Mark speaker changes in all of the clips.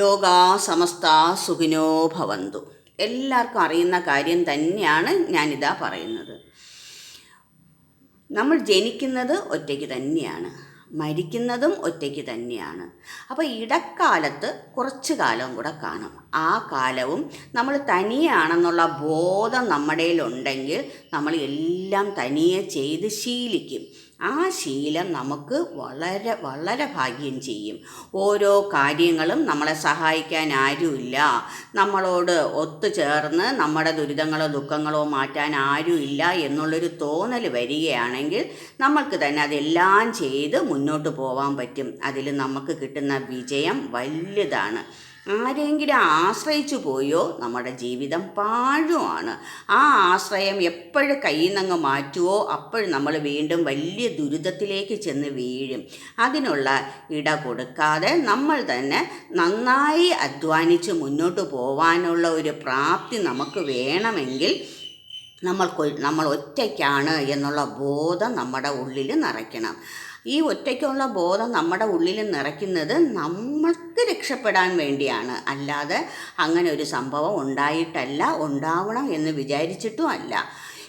Speaker 1: ലോകാ സമസ്ത സുഖിനോ ഭവന്തു. എല്ലാവർക്കും അറിയുന്ന കാര്യം തന്നെയാണ് ഞാനിതാ പറയുന്നത്. നമ്മൾ ജനിക്കുന്നത് ഒറ്റയ്ക്ക് തന്നെയാണ്. മരിക്കുന്നതും ഒറ്റയ്ക്ക് തന്നെയാണ്. അപ്പോൾ ഇടക്കാലത്ത് കുറച്ച് കാലം കൂടെ കാണും. ആ കാലവും നമ്മൾ തനിയാണെന്നുള്ള ബോധം നമ്മുടെ ഉണ്ടെങ്കിൽ നമ്മൾ എല്ലാം തനിയെ ചെയ്ത് ശീലിക്കും. ആ ശീലം നമുക്ക് വളരെ വളരെ ഭാഗ്യം ചെയ്യും. ഓരോ കാര്യങ്ങളും നമ്മളെ സഹായിക്കാൻ ആരുമില്ല. നമ്മളോട് ഒത്തുചേർന്ന് നമ്മുടെ ദുരിതങ്ങളോ ദുഃഖങ്ങളോ മാറ്റാൻ ആരുമില്ല എന്നുള്ളൊരു തോന്നൽ വരികയാണെങ്കിൽ നമ്മൾക്ക് തന്നെ അതെല്ലാം ചെയ്ത് മുന്നോട്ട് പോകാൻ പറ്റും. അതിൽ നമുക്ക് കിട്ടുന്ന വിജയം വലുതാണ്. ആരെങ്കിലും ആശ്രയിച്ചു പോയോ? നമ്മുടെ ജീവിതം പാഴുമാണ് ആ ആശ്രയം എപ്പോഴും കയ്യിൽ നിന്നങ്ങ് മാറ്റുവോ അപ്പോഴും നമ്മൾ വീണ്ടും വലിയ ദുരിതത്തിലേക്ക് ചെന്ന് വീഴും. അതിനുള്ള ഇട കൊടുക്കാതെ നമ്മൾ തന്നെ നന്നായി അധ്വാനിച്ച് മുന്നോട്ട് പോവാനുള്ള ഒരു പ്രാപ്തി നമുക്ക് വേണമെങ്കിൽ നമ്മൾക്ക് നമ്മൾ ഒറ്റയ്ക്കാണ് എന്നുള്ള ബോധം നമ്മുടെ ഉള്ളിൽ നിറയ്ക്കണം. ഈ ഒറ്റയ്ക്കുള്ള ബോധം നമ്മുടെ ഉള്ളിൽ നിറയ്ക്കുന്നത് നമ്മൾക്ക് രക്ഷപ്പെടാൻ വേണ്ടിയാണ്. അല്ലാതെ അങ്ങനെ ഒരു സംഭവം ഉണ്ടായിട്ടല്ല ഉണ്ടാവണം എന്ന് വിചാരിച്ചിട്ടും അല്ല.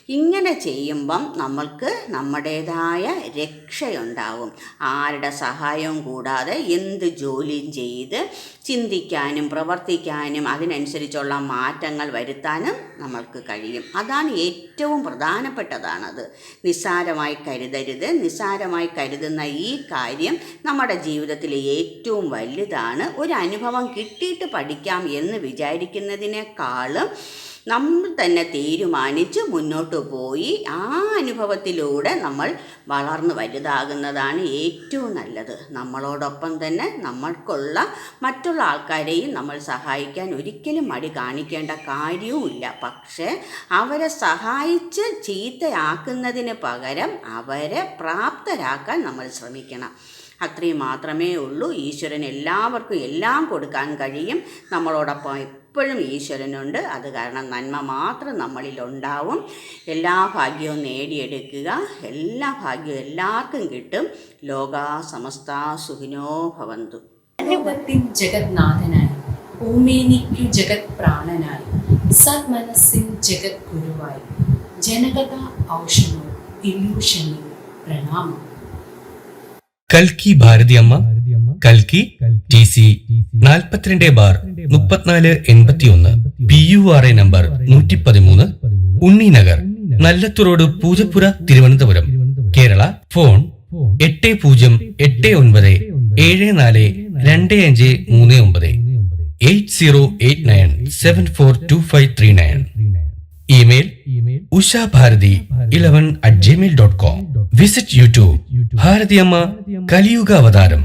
Speaker 1: ഇങ്ങനെ ചെയ്യുമ്പം നമ്മൾക്ക് നമ്മുടേതായ രക്ഷയുണ്ടാവും. ആരുടെ സഹായവും കൂടാതെ എന്ത് ജോലിയും ചെയ്ത് ചിന്തിക്കാനും പ്രവർത്തിക്കാനും അതിനനുസരിച്ചുള്ള മാറ്റങ്ങൾ വരുത്താനും നമ്മൾക്ക് കഴിയും. അതാണ് ഏറ്റവും പ്രധാനപ്പെട്ടതാണത്. നിസ്സാരമായി കരുതരുത്. നിസ്സാരമായി കരുതുന്ന ഈ കാര്യം നമ്മുടെ ജീവിതത്തിലെ ഏറ്റവും വലുതാണ്. ഒരു അനുഭവം കിട്ടിയിട്ട് പഠിക്കാം എന്ന് വിചാരിക്കുന്നതിനേക്കാളും നമ്മൾ തന്നെ തീരുമാനിച്ച് മുന്നോട്ട് പോയി ആ അനുഭവത്തിലൂടെ നമ്മൾ വളർന്നു വലുതാകുന്നതാണ് ഏറ്റവും നല്ലത്. നമ്മളോടൊപ്പം തന്നെ നമ്മൾക്കുള്ള മറ്റുള്ള ആൾക്കാരെയും നമ്മൾ സഹായിക്കാൻ ഒരിക്കലും മടി കാണിക്കേണ്ട കാര്യവുമില്ല. പക്ഷേ അവരെ സഹായിച്ച് ചീത്തയാക്കുന്നതിന് പകരം അവരെ പ്രാപ്തരാക്കാൻ നമ്മൾ ശ്രമിക്കണം. അത്രയും മാത്രമേ ഉള്ളൂ. ഈശ്വരൻ എല്ലാവർക്കും എല്ലാം കൊടുക്കാൻ കഴിയും. നമ്മളോടൊപ്പം എപ്പോഴും ഈശ്വരനുണ്ട്. അത് കാരണം നന്മ മാത്രം നമ്മളിൽ ഉണ്ടാവും. എല്ലാ ഭാഗ്യവും നേടിയെടുക്കുക. എല്ലാ ഭാഗ്യവും എല്ലാവർക്കും കിട്ടും. ലോക സമസ്ത സുഖിനോ ഭവന്തു.
Speaker 2: ലോകത്തിൻ ജഗത്നാഥനായി ഭൂമേനിക്കു ജഗത് പ്രാണനായി സന്മനസ്സിൻ ജഗത് ഗുരുവായി ജനകഥ ഔഷധം ഇല്യൂഷനിൽ പ്രണാമം.
Speaker 3: കൽക്കി ഭാരതിയമ്മ കൽക്കി ടി സി നാൽപ്പത്തിരണ്ട് ബാർ മുപ്പത്തിനാല് എൺപത്തിയൊന്ന്. P you are A number നൂറ്റി പതിമൂന്ന് ഉണ്ണിനഗർ നഗർ റോഡ് പൂജപ്പുര തിരുവനന്തപുരം. കേരള ഫോൺ എട്ട് പൂജ്യം എട്ട് ഒൻപത് ഏഴ് നാല് രണ്ട് അഞ്ച് മൂന്ന് ഒമ്പത്. Eight zero eight nine seven four two five three nine. Email Usha Bharathi eleven at Gmail dot com visit YouTube Bharathiyamma കലിയുഗ അവതാരം